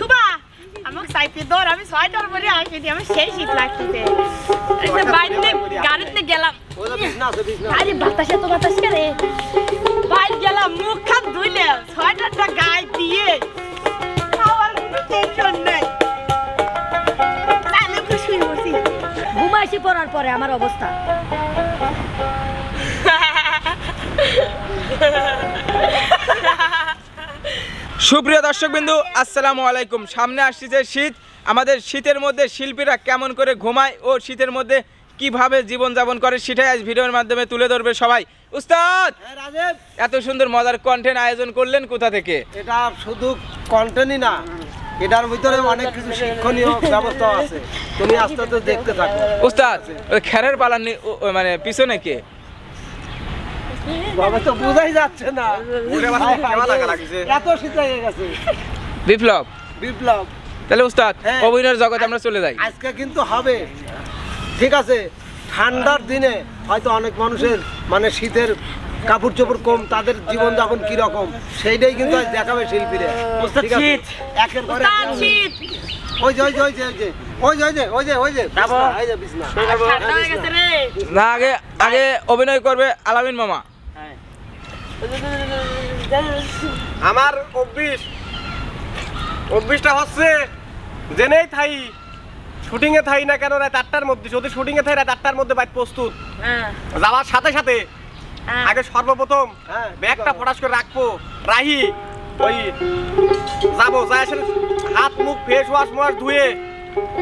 শুভা আমাকে সাইকেল দৌড় আমি সোয়েটার পরে আসিনি আমি সেই শীত লাগতেছে। এই গাড়িতে গেলাম। আরে বাতাসে তো বাতাস করে। বাইরে গেলাম মুখ খান ধুইলে সোয়েটারটা গায়ে দিয়ে খাওয়ার কোনো টেনশন নেই। তাহলে তো শুয়ে ঘুমাইছি পড়ার পরে আমার অবস্থা। সুপ্রিয় দর্শকবিন্দু আসসালামু আলাইকুম। সামনে আসছে শীত আমাদের শীতের মধ্যে শিল্পীরা কেমন করে ঘুমায় ও শীতের মধ্যে কীভাবে জীবনযাপন করে সেটাই আজ ভিডিওর মাধ্যমে তুলে ধরবে সবাই। উস্তাদ! হ্যাঁ, এত সুন্দর মজার কন্টেন্ট আয়োজন করলেন কোথা থেকে? এটা শুধু কন্টেন্টই না এটার ভিতরে অনেক কিছু শিক্ষণীয় ব্যবস্থা আছে। তুমি আস্তে আস্তে দেখতে থাকো। উস্তাদ ওই খেরের ও মানে পিছনে কে? বাবা তো যাচ্ছে না। এত শীত লেগে গেছে। বিপ্লব। বিপ্লব। তাহলে উস্তাদ হ্যাঁ। অভিনয়ের জগতে আমরা চলে যাই। আজকে কিন্তু হবে। ঠিক আছে ঠান্ডার দিনে হয়তো অনেক মানুষের মানে শীতের কাপড় চোপড় কম তাদের জীবনযাপন কি রকম সেইটাই কিন্তু আজ দেখাবে শিল্পীরা একের পরে ওই যে ওই যে ওই যে ওই যে ওই যে ওই যে ওই যে না আগে আগে অভিনয় করবে আলামিন মামা। আমার অভ্যিস অভ্যিসটা হচ্ছে জেনেই থাই শুটিং এ থাই না কেন রাত আটটার মধ্যে যদি শুটিং এ থাই রাত আটটার মধ্যে বাইক প্রস্তুত। হ্যাঁ। যাওয়ার সাথে সাথে হ্যাঁ। আগে সর্বপ্রথম হ্যাঁ, ব্যাগটা ফটাস করে রাখব। রাহি ওই যাব যাই আসলে হাত মুখ ফেস ওয়াশ ওয়াশ ধুয়ে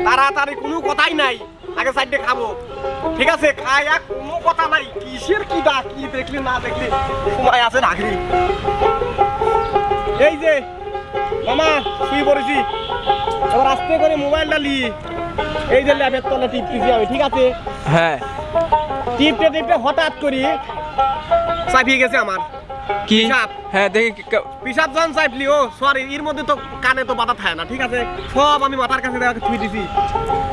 তাড়াতাড়ি কোনো কথাই নাই। আগে সাইডে খাব ঠিক আছে খাই আর কোনো কথা নাই। কিসের কি দা কি দেখলি না দেখলি? সময় আছে রাখলি এই যে মামা শুয়ে পড়েছি। এবার আস্তে করে মোবাইলটা লি। এই যে ল্যাপের তলে টিপতেছি আমি ঠিক আছে? হ্যাঁ। টিপতে টিপতে হঠাৎ করি চাপিয়ে গেছে আমার। কি? হ্যাঁ দেখি পিসাব জন চাইপলি ও সরি এর মধ্যে তো কানে তো বাধা থাকে না ঠিক আছে? সব আমি মাথার কাছে দেখা ছুঁই দিছি।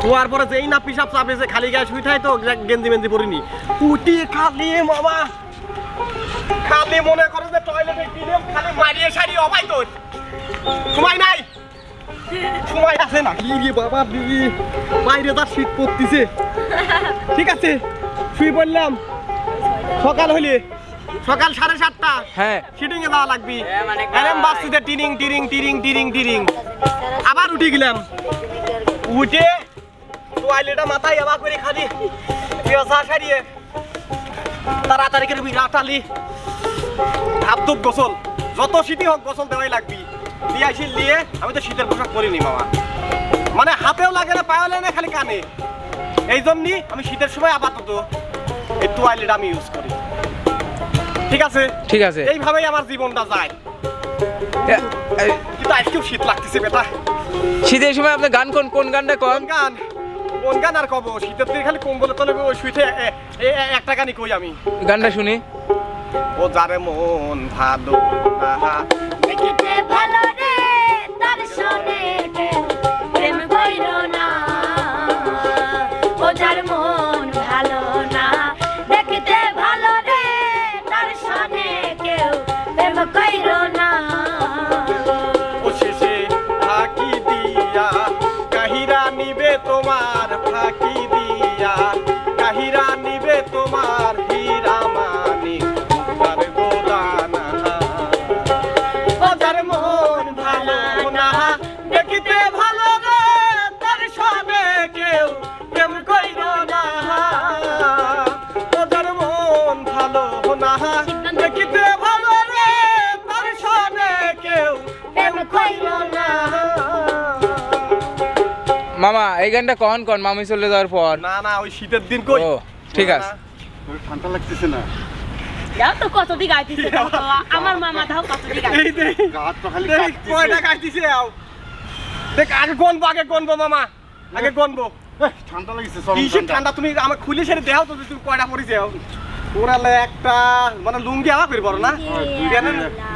শোয়ার পরে যেই না পিসাব চাপেছে খালি গায়ে শুই থাকে তো গেঞ্জি মেঞ্জি পরিনি। উটি খালি মামা। খালি মনে করে যে টয়লেটে গিয়ে খালি মারিয়ে সারি অবাই তোর। সময় নাই। সময় আছে না। কি রে বাবা বাইরে তার শীত পড়তিছে। ঠিক আছে শুয়ে পড়লাম। সকাল হইলে সকাল সাড়ে সাতটা। হ্যাঁ। শিটিং এ যাওয়া লাগবি। এরম বাসিতে টিরিং টিরিং টিরিং টিরিং টিরিং। আবার উঠে গেলাম। উঠে টয়লেটে মাথায় এবার করে খালি পেশা সারিয়ে তাড়াতাড়ি করে আলি ধাপধুপ গোসল। যত শীতই হোক গোসল দেওয়াই লাগবি। দিয়ে আসি নিয়ে আমি তো শীতের পোশাক পরিনি মামা মানে হাতেও লাগে না পায়েও লাগে না খালি কানে। এই জন্যই আমি শীতের সময় আপাতত এই টয়লেট আমি ইউজ করি। ঠিক আছে? ঠিক আছে। এইভাবেই আমার জীবনটা যায়। কিন্তু আজকেও শীত লাগতেছে বেটা। শীতের সময় আপনি গান কোন কোন গানটা কোন? গান? কোন গান আর কব? শীতের দিনে খালি কম্বলে তলে ওই শুইতে একটা গানই কই আমি? গানটা শুনি। ও যারে মন ভালো মামা কন কন? মামি চলে যাওয়ার পর। না না ওই শীতের দিন কই? ঠিক আছে। ঠান্ডা লাগতেছে না। যাও তো কত দিক আইতিছে দাও আমার মামা দাও কত দিক এই দে গাছ তো খালি দেখ কয়টা কাটতিছে আও। দেখ আগে গনবো আগে গনবো মামা। আগে গনবো ঠান্ডা লাগছে কিসের ঠান্ডা। তুমি আমার খুলে সেরে দেও তো তুমি কয়টা ওরালে একটা মানে লুঙ্গি আলা করি বড় না?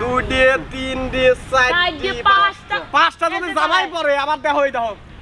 দুইটে তিনটে চারটে, চারটে পাঁচটা। পাঁচটা যদি জামাই পরে আবার দেখো।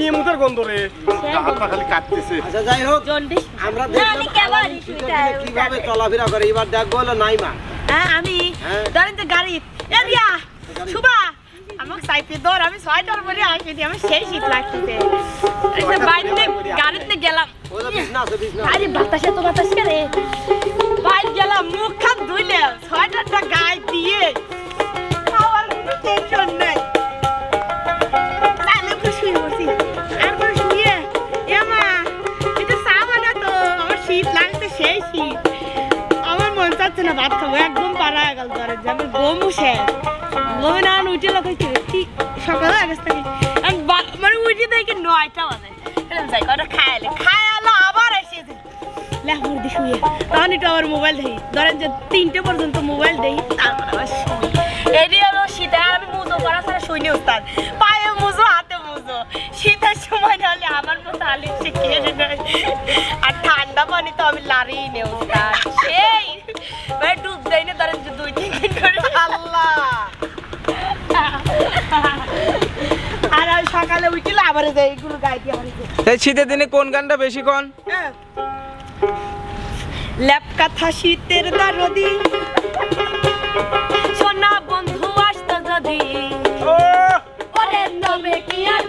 নিয়ে মুখের গন্ধ রে। আচ্ছা যাই হোক। আমরা দেখলাম কীভাবে চলাফেরা করে? এবার দেখব হলো নাইমা। হ্যাঁ আমি হ্যাঁ। ধরেন যে গাড়ি। এরিয়া শুভা আমাকে সাইকেল দৌড় আমি সোয়েটার পরে আসি আমি সেই শীত লাগতেছে। এই যে বাইরে গাড়িতে গেলাম। আরে বাতাসে তো বাতাস করে বাইরে গেলাম মুখ খান ধুইলে সোয়েটারটা গায়ে দিয়ে শীত আমার মন চাচ্ছে না ভাত খাব, একদম পারা গেল ধরে যে আমার গম উঠে গমে না উঠে লোক ঠিক সকালে আগে থেকে? মানে উঠে দেখি নয়টা বাজে। মোবাইল দেখি। ধরেন তিনটে পর্যন্ত মোবাইল দেখি, তারপর আবার শুই। এটি আমি শীতের সময় না হলে আমার মতো আলি সে কেড়ে নেয় আর ঠান্ডা পানি তো আমি লারিই নে উস্তাদ সেই। মানে ডুব দেয় না ধরেন যে দুই তিন দিন করে আল্লাহ। আর আমি সকালে উঠলে আবার যাই এগুলো গায়ে দিয়ে আমার শীতের দিনে কোন গানটা বেশি কন? ল্যাপ কাথা শীতের দরদি। সোনা বন্ধু আসতো যদি। ওরে নবে কি আর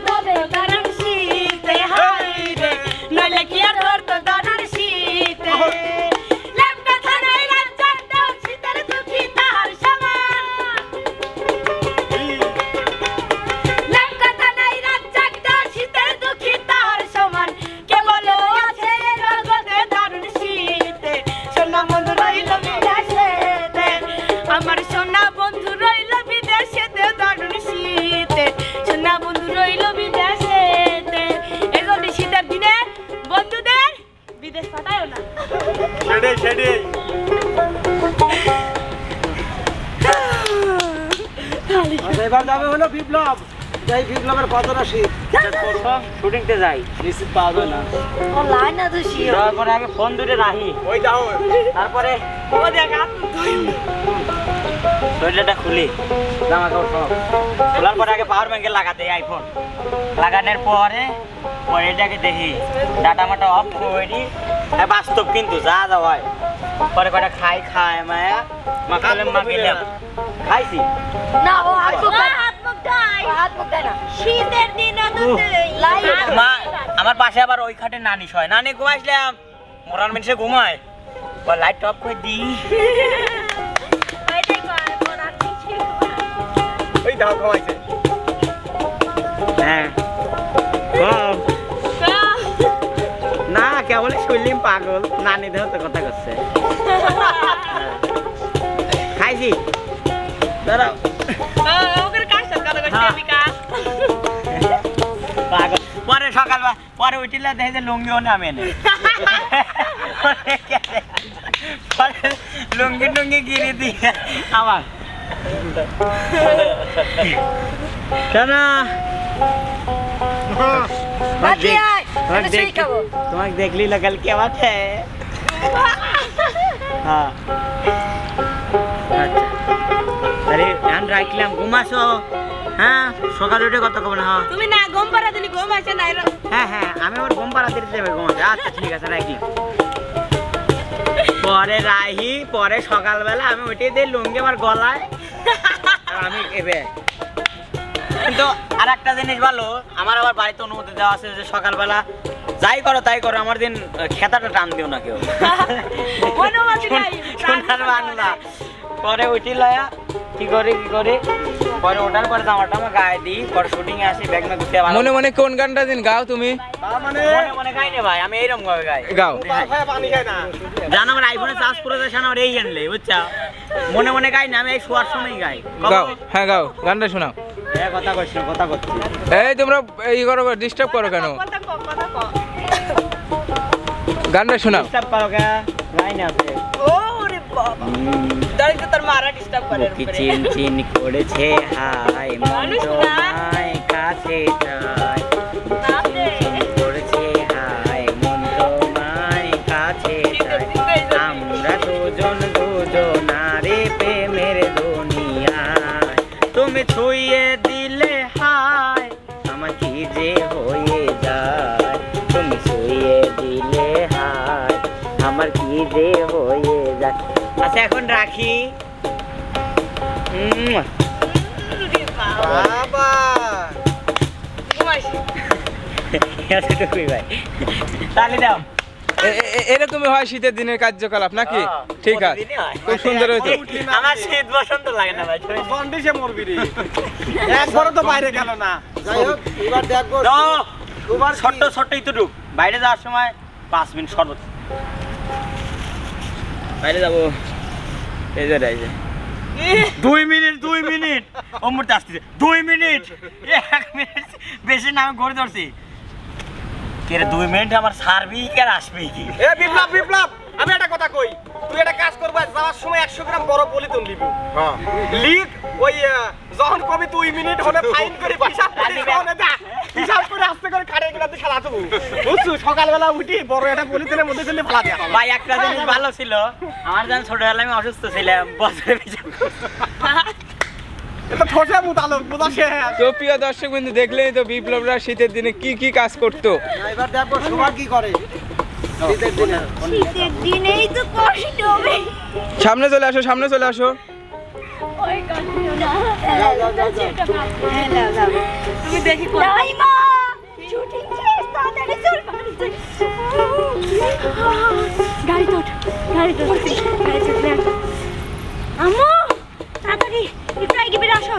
যাবে হলো বিপ্লব। এই বিপ্লবের কতটা শীত শুটিংতে যাই। নিশ্চিত পাওয়া যায় না। লাইন না তো শিও তারপরে আগে ফোন দুটো রাখি ওই যাও তারপরে ও দেখা। শরীরটা খুলি। জামা কাপড় সব। খোলার পরে আগে পাওয়ার ব্যাংকে লাগাতে আইফোন লাগানোর পরে পরে এটাকে দেখি। ডাটা মাটা অফ করি বাস্তব কিন্তু যা যা হয়। পরে কটা খাই খায় মায়া? মাখালে মাখিলাম খাইছি। না ও হাত মুখ হাত মুখ দেয়। হাত মুখ না। শীতের দিনে মা আমার পাশে আবার ওই খাটে নানি শয়। নানি ঘুমাইছিলাম মরান মানুষে ঘুমায়। লাইট অফ করে দিই কিছু ওই দাও ঘুমাইছে। হ্যাঁ। কম না কেবল শুনলিম পাগল নানি দেহ তো কথা করছে খাইছি। দাঁড়াও। পাগল। পরে সকাল পরে উঠিলে দেখে যে লুঙ্গিও নামে নে পরে লুঙ্গি টুঙ্গি গিরি দিয়ে আমার। কেন? বাকি আয় আমি সেই খাবো তোমাকে দেখলি लगल क्या बात है हाँ আচ্ছা আরে ধ্যান রাখলাম ঘুমাসো হ্যাঁ সকালে উঠে কত কবে না হ্যাঁ তুমি না গম পারা দিলি গম আছে না এরকম হ্যাঁ হ্যাঁ আমি আবার ঘুম পাড়া দিতে যাবে ঘুমাতে আচ্ছা ঠিক আছে রাখলাম পরে রাহি পরে সকালবেলা আমি উঠে দিই লুঙ্গি আমার গলায় আর আমি এবে কিন্তু আর একটা জিনিস ভালো আমার আবার বাড়িতে অনুমতি দেওয়া আছে যে সকালবেলা যাই করো তাই করো আমার দিন খেতাটা টান দিও না কেউ। অনুমতি সোনার বাংলা। পরে উঠি লয়া কি করে কি করে? পরে ওঠার পরে জামাটা আমার গায়ে দিই পরে শুটিং এ আসি ব্যাগ না গুছিয়ে ভালো মনে মনে কোন গানটা দিন গাও তুমি? মানে? মনে মনে গাই না ভাই আমি এইরকম ভাবে গাই। গাও। পানি খায় না জানো আমার আইফোনে চার্জ করে দেয় আমার এই আনলে বুঝছা? মনে মনে গাই না আমি এই শোয়ার সময় গাই। গাও হ্যাঁ গাও গানটা শোনাও। হ্যাঁ কথা করছি কথা করছি এই তোমরা এই করো ডিস্টার্ব করো কেন? কথা ক কথা ক গানটা শোনাও। ডিস্টার্ব পারো কে গাই না। আছে ওরে তুমি ছুঁয়ে দিলে হায়। আমার কি যে হয়ে যায়? তুমি ছুঁয়ে দিলে হায়। আমার কি যে হয়ে যায়? আচ্ছা এখন রাখি। বাবা। ভাই। তাহলে দাও। এরকমই হয় শীতের দিনের কার্যকলাপ নাকি? ঠিক আছে। খুব সুন্দর হয়েছে। আমার শীত বসন্ত লাগে না ভাই জন্ডিসে মরবি রে একবারও তো বাইরে গেল না। যাই হোক এবার দেখব তো সুবার ছোট্ট ছোট্ট একটু বাইরে যাওয়ার সময় পাঁচ মিনিট শরবত। বাইরে যাব। এই যে এই যে। দুই মিনিট দুই মিনিট। অমৃত আসতেছে। দুই মিনিট। এক মিনিট। বেশি না আমি ঘুরে ধরছি। কে দুই মিনিট আমার সারবি কি আর আসবেই কি? এ বিপ্লব বিপ্লব আমি একটা কথা কই তুই একটা কাজ করবা যাওয়ার সময় একশো গ্রাম বড় বলি তুই লিবি লিখ ওই যখন কবি দুই মিনিট হলে ফাইন করে হিসাব করে এটা হিসাব করে আস্তে করে কাটে গেলে তুই খেলা দেবো বুঝছ? সকালবেলা উঠি বড় একটা বলি তেলে মধ্যে দিলে ফেলা দেয়া ভাই একটা জিনিস ভালো ছিল। আমার যখন ছোটবেলায় আমি অসুস্থ ছিলাম বছরে এটা ঠোঁটে মুতালো বোঝা শেষ তো প্রিয় দর্শক বিন্দু দেখলেই তো বিপ্লবরা শীতের দিনে কি কি কাজ করতো। এবার সুবার কি করে। সামনে চলে আসো সামনে চলে আসো। গাড়ি তোট গাড়ি তাড়াতাড়ি একটু আগে আসো।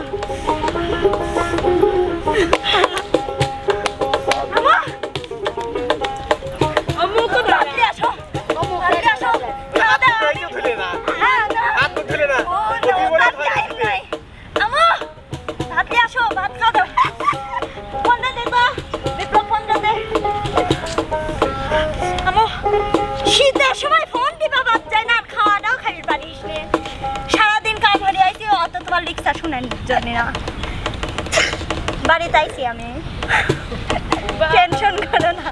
জন্য না বাড়িতে আইছি আমি টেনশন করো না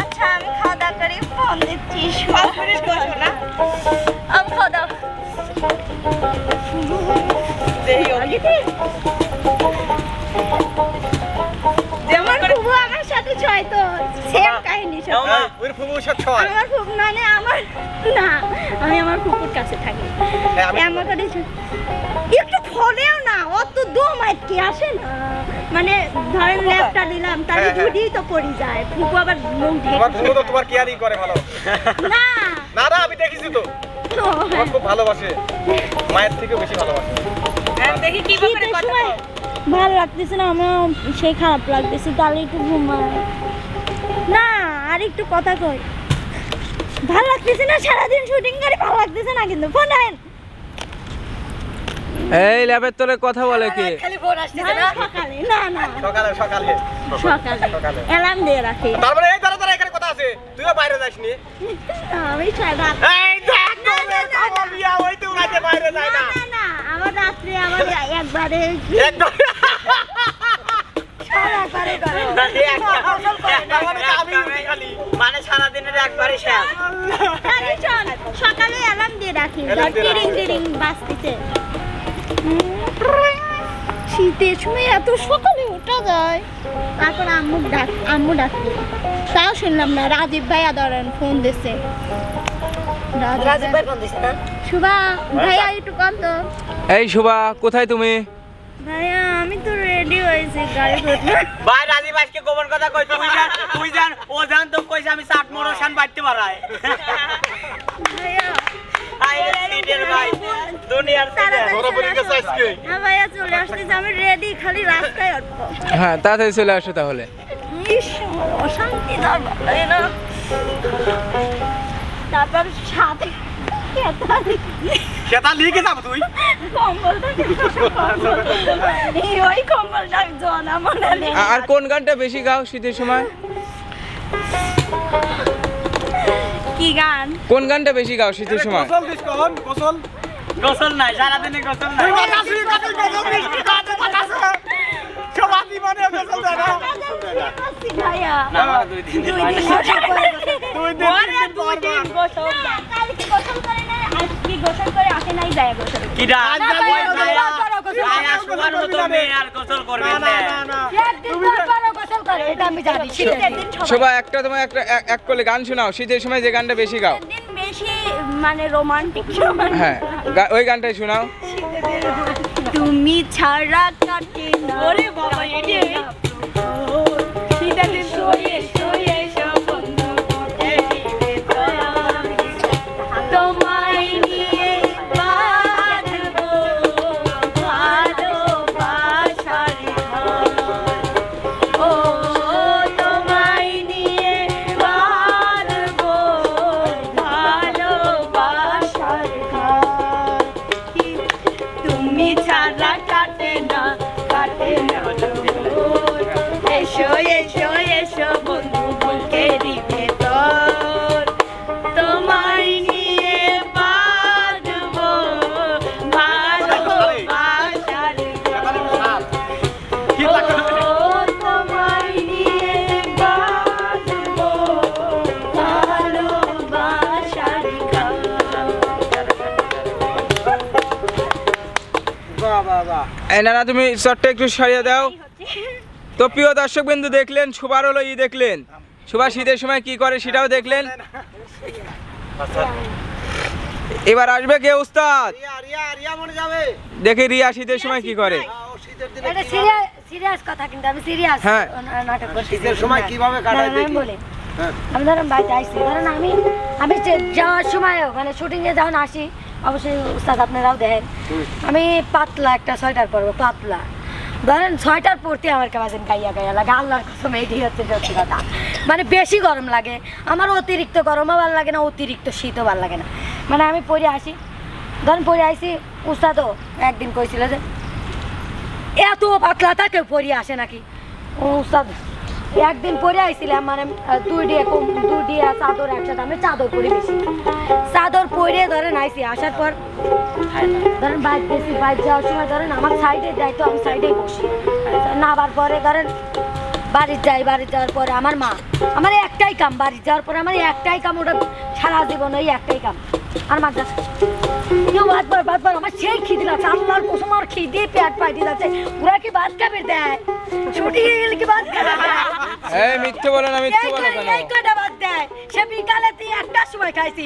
আচ্ছা আমি খাওয়া দাওয়া করে ফোন দিচ্ছি পাঁচ মিনিট বসো না আমি খাওয়া দাওয়া ছয় তো সেম কাহিনী সব। ওই ফুবুর সাথে ছয়। আমার ফুবু মানে আমার না আমি আমার ফুপুর কাছে থাকি। হ্যাঁ, আমার কাছে একটু ফোনেও না অত দম আর কি আসে না। মানে ধরেন ল্যাপটা নিলাম তাহলে হ্যাঁ, হ্যাঁ। তো পড়ি যায়। ফুপু আবার মুখ তোমার ঢেকে ফুবু তো তোমার কেয়ারিং করে ভালো। না। না না আমি দেখেছি তো। খুব ভালোবাসে। মায়ের থেকে বেশি ভালোবাসে। হ্যাঁ, দেখি কি ব্যাপারে কথা ভালো লাগতেছে না আমার সেই খারাপ লাগতেছে তাহলে একটু ঘুমায় না আর একটু কথা কই। ভালো লাগতেছে না সারাদিন শুটিং করে ভালো লাগতেছে না কিন্তু। ফোন আইন এই ল্যাবের তোরে কথা বলে কে? না, সকালে। না না। সকালে সকালে। সকালে। অ্যালার্ম দিয়ে রাখি। তারপরে এই দাঁড়া দাঁড়া এখানে কথা আছে। তুইও বাইরে যাসনি? আমি সারা এই দেখ। আমার বিয়া ওই তো উনাতে বাইরে যায় না রাত্রে আমার একবারে মানে সারাদিনের একবারই শেষ। সকালে অ্যালার্ম দিয়ে রাখি। টিরিং। টিরিং শীতের সময় এত সকালে ওঠা যায়। তারপর আম্মু ডাক আম্মু তাও শুনলাম না রাজীব ভাইয়া ধরেন ফোন দিছে। শুভা ভাইয়া একটু কম তো। এই শোভা কোথায় তুমি? ভাইয়া আমি তো রেডি হয়েছি গাড়ি ভাই রাজীব আজকে গোবর কথা কই তুই জান তুই জান ও জান তো কইছে আমি বাড়তে ভাইয়া। হ্যাঁ আসতেছে আমি রেডি খালি রাস্তায় হ্যাঁ তাড়াতাড়ি চলে আসো তাহলে। অশান্তি না তারপর সাথে সেটা লিখে যাব তুই? ওই কম্বলটা জনা মনে নেই। আর কোন গানটা বেশি গাও শীতের সময়? কি গান? কোন গানটা বেশি গাও শীতের সময়? গোসল দিস কখন? গোসল? গোসল নাই সারাদিনে গোসল নাই। শোভা একটা তোমার একটা এক- এক করলে গান শোনাও। শীতের সময় যে গানটা বেশি গাও। বেশি মানে রোমান্টিক হ্যাঁ ওই গানটাই শোনাও। তুমি ছাড়া কাটে না। ওরে বাবা, এটি- নানা তুমি শর্টটা একটু সরিয়ে দাও। তো প্রিয় দর্শক বিন্দু দেখলেন সুবার হলো ই দেখলেন। সুভাষ শীতের সময় কি করে সেটাও দেখলেন। এবার আসবে কে উস্তাদ? দেখি রিয়া শীতের সময় কি করে। আমি হ্যাঁ। সময় হ্যাঁ। ধরেন বাড়িতে আসছি ধরেন যাওয়ার সময়ও মানে শুটিংয়ে যখন আসি অবশ্যই উস্তাদ আপনারাও দেখেন আমি পাতলা একটা সোয়েটার পরবো, পাতলা। ধরেন সোয়েটার পরতে আমার কেমন গাইয়া গাইয়া লাগে, আল্লাহর কসম এইটি হচ্ছে সত্যি কথা। মানে বেশি গরম লাগে, আমার অতিরিক্ত গরমও ভালো লাগে না, অতিরিক্ত শীতও ভালো লাগে না। মানে আমি পরে আসি, ধরেন পরে আসি উস্তাদও একদিন কইছিল যে, এত পাতলা থাকে পরে আসে নাকি? উস্তাদ একদিন পরে আইছিলাম মানে দুই দিয়ে দুই দিয়ে চাদর একসাথে, আমি চাদর পরে বেশি চাদর পরে ধরেন আইসি আসার পর ধরেন বাইক গেছি, বাইক যাওয়ার সময় ধরেন আমার সাইডে যাই তো আমি সাইডেই বসি। নাবার পরে ধরেন বাড়ি যাই, বাড়ি যাওয়ার পরে আমার মা। আমার একটাই কাম, বাড়ি যাওয়ার পরে আমার একটাই কাম, ওটা সারা জীবন ওই একটাই কাম। আর মা যা। কেউ বাদবার বাদবার আমার সেই খিদে লাগছে। আল্লাহর কসম আমার খিদে পেট পাইতে যাচ্ছে। ওরা কি ভাত খাবে দেয় ছুটি হয়ে গেলে কি ভাত খাবে? এই মিথ্যে বলো না মিথ্যে বলো কেন? এই কয়টা ভাত দেয়? সে বিকালে তুই একটার সময় খাইছি।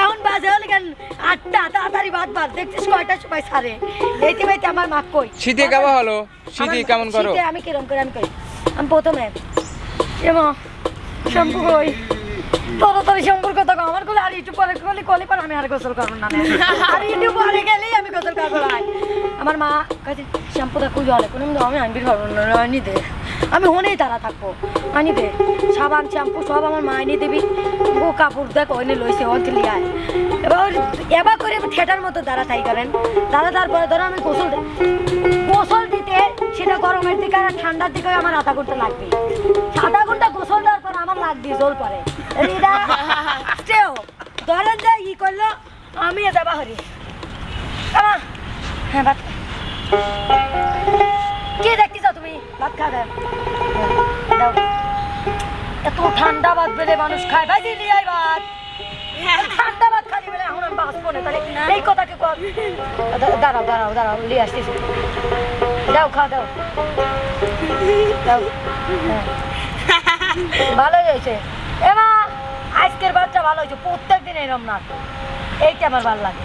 এখন বাজে হলে কেন? আটটা তাড়াতাড়ি ভাত ভাত। দেখছিস কয়টার সময় সারে? এইতে বাইতে আমার মা কই? শীতে কেমন হলো? শীতে কেমন করো? শীতে আমি কিরম করে আমি কই? আমি প্রথমে এমা শ্যাম্পু কই? তাড়াতাড়ি সম্পর্ক থাকো, আমার কোলে আর একটু পরে কলি কলি পর, আমি আর গোসল করব না। আর একটু পরে গেলেই আমি গোসল করব না। আমার মা কাছে শ্যাম্পুটা খুব জলে কোনো আমি আনবি পারব না আনি দে। আমি হনেই তারা থাকব আনি দে। সাবান, শ্যাম্পু সব আমার মা এনে দিবি। ও কাপড় দেখ ওইনে লইছে থেকে আয়। এবার এবার করে থিয়েটার মতো দাঁড়া থাই করেন দাঁড়া তারপরে ধরো আমি গোসল গোসল দিতে সেটা গরমের দিকে আর ঠান্ডার দিকে আমার আধা ঘণ্টা লাগবে। আধা ঘণ্টা গোসল দেওয়ার পর আমার লাগবে, জল পরে। ধরেন যে ই করল? আমি হ্যাঁ ভাত কি দেখতেছ তুমি? ভাত খাবে দাও। এত ঠান্ডা ভাত বেলে মানুষ খায়। ভাই দিলি আই ভাত। ঠান্ডা ভাত খালি বেলে এখন আমি বাঁচবো না। তাহলে এই কথাকে দাঁড়াও দাঁড়াও দাঁড়াও লিয়ে আসতেছি। দাও খাও দাও। দাও। হ্যাঁ। ভালোই হয়েছে। এমা আজকের বাচ্চা ভালো হয়েছে প্রত্যেক দিন এরম না এইটা আমার ভালো লাগে।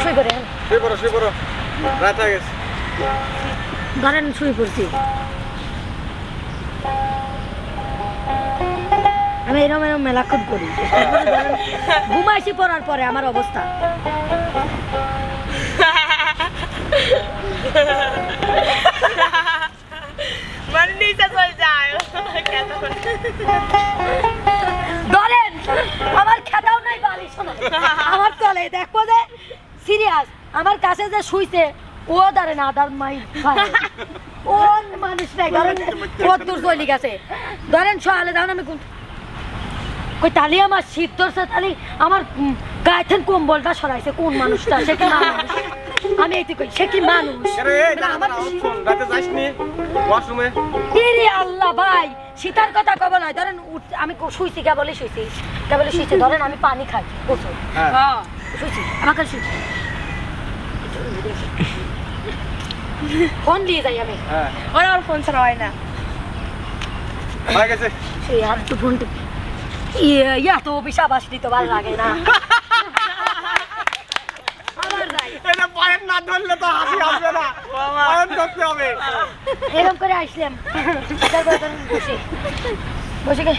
শুই করে শুয়ে পড়ো শুয়ে পড়ো। রাত হয়ে গেছে। ধরেন শুয়ে পড়ছি। আমি এরম এরম মেলা খুব করি। ঘুমাইছি পড়ার পরে আমার অবস্থা মানে নিচে চলে যায় কেন ধরেন, আমার খেতাও নাই আমার চলে দেখব যে সিরিয়াস আমার কাছে যে শুইছে, ও না মাই কোন মানুষ নাই, ধরেন কদ্দূর চলে গেছে। ধরেন ধরেন আমি কই, তালি আমার শীত ধরছে, তালি আমার গায়ে কম্বলটা সরাইছে, কোন মানুষটা, সে কি মানুষ? আমি এইটি কই সে কি মানুষ? আরে মানে তো রাতে যাসনি? ওয়াশরুমে? ইরে আল্লাহ ভাই সীতার কথা কব ধরেন আমি কো- শুইছি কেবলই শুইছি। কেবলই শুইছি ধরেন আমি পানি খাই হ্যাঁ। হ্যাঁ শুইছি আমাকে শুইছি। ফোন দিয়ে যাই আমি। হ্যাঁ। ওরা আমার ফোন ছাড়া হয় না। হয়ে গেছে। সেই আর ফোন ইয়ে ইয়া তো পিসাব আসলি তো ভালো লাগে না আবার যাই এটা না ধরলে তো হাসি আসবে না। পয়েন্ট ধরতে হবে। এরকম করে আসলাম। তারপর বসে। বসে গে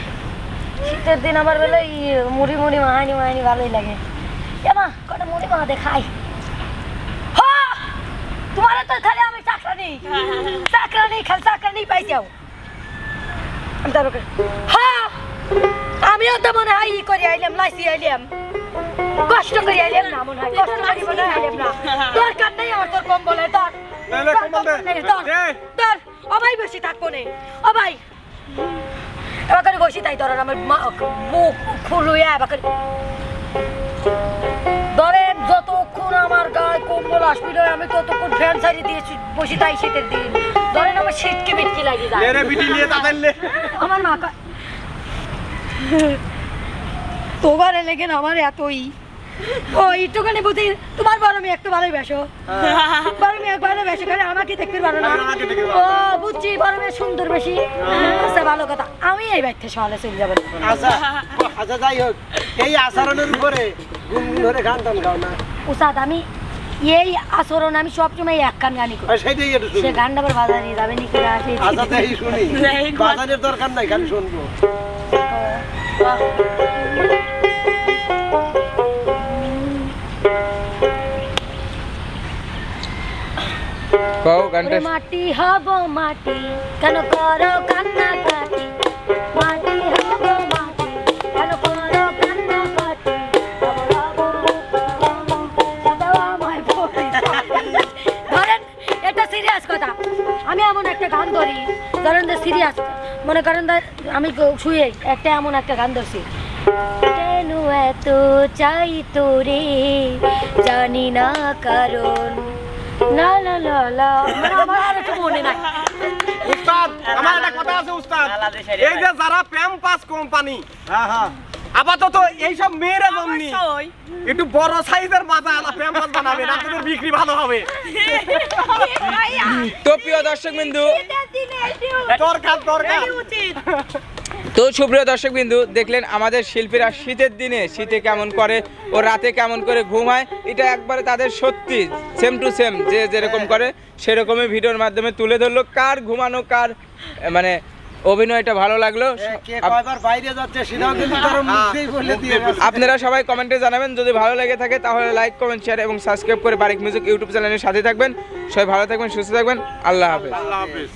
শীতের দিন আমার বেলা এই মুড়ি মুড়ি মাহানি মাহানি ভালোই লাগে। এমা কটা মুড়ি মাহাতে খাই! তোমার তো খালি আমি চাকরা নেই। চাকরা নেই খালি চাকরা নেই পাই যাও। আমি তারপর হ্যাঁ আমিও তো মনে হয় ই করে আইলাম লাইসি আইলাম। কষ্ট করে আইলাম না মনে হয়। কষ্ট করি মনে হয় আইলাম না। দরকার নেই আমার তোর কম্বলের তোর নাহলে কম্বল দে। তোর অবাই বসে থাকব নে। অবাই এবার করে বসে তাই ধরেন আমার মুখ খুলুয়া এবার করে ধরেন যতক্ষণ আমার গায়ে কম্বল আসবি না, আমি ততক্ষণ ফ্যান সারি দিয়েছি বসে তাই শীতের দিন। ধরেন আমার শীতকে বিটকি লাগে যায়। আমার মা তোমার লেগে আমার এতই ও একটুখানি বুঝি তোমার বড় মেয়ে একটু ভালোই বেসো বড় মেয়ে ভালো বেসো আমাকে দেখতে পারো না। ও বুঝছি বড় মেয়ে সুন্দর বেশি। আচ্ছা ভালো কথা। আমি এই সকালে চলে যাব। আচ্ছা আচ্ছা যাই হোক। এই আচরণের উপরে গুনগুন ধরে গান টান গাও না। উসাদ আমি এই আচরণ আমি সবসময় এক কান গানি করি। আর সেটাই একটু সে গানটা আবার বাজারে যাবে নি আসে আচ্ছা তাই শুনি। বাজারের দরকার নাই খালি শুনব। কও গানটা মাটি হব মাটি, কেন করো কান্না কাটি সিরিয়াস কথা। আমি এমন একটা গান ধরি, ধরেন যে সিরিয়াস মনে করেন আমি শুয়ে একটা এমন একটা গান ধরছি। কেন এত চাই তোরে? জানি না কারণ মানে আমার আর একটু মনে নাই। উস্তাদ আমার একটা কথা আছে উস্তাদ। এই যে যারা প্যাম্পাস কোম্পানি হ্যাঁ হ্যাঁ। আপাতত এইসব মেয়েরা একটু বড় সাইজের মাথা আলা প্যাম্পাস বানাবেন আপনাদের বিক্রি ভালো হবে। তো প্রিয় দর্শক বিন্দু দরকার দরকার। উচিত। তো সুপ্রিয় দর্শক বিন্দু দেখলেন আমাদের শিল্পীরা শীতের দিনে শীতে কেমন করে ও রাতে কেমন করে ঘুমায় এটা একবারে তাদের সত্যি সেম টু সেম যে যেরকম করে সেরকমই ভিডিওর মাধ্যমে তুলে ধরলো। কার ঘুমানো কার মানে অভিনয়টা ভালো লাগল। আপনারা সবাই কমেন্টে জানাবেন যদি ভালো লেগে থাকে তাহলে লাইক কমেন্ট শেয়ার এবং সাবস্ক্রাইব করে বারিক মিউজিক ইউটিউব চ্যানেলের সাথে থাকবেন। সবাই ভালো থাকবেন সুস্থ থাকবেন। আল্লাহ হাফেজ। আল্লাহ হাফিজ।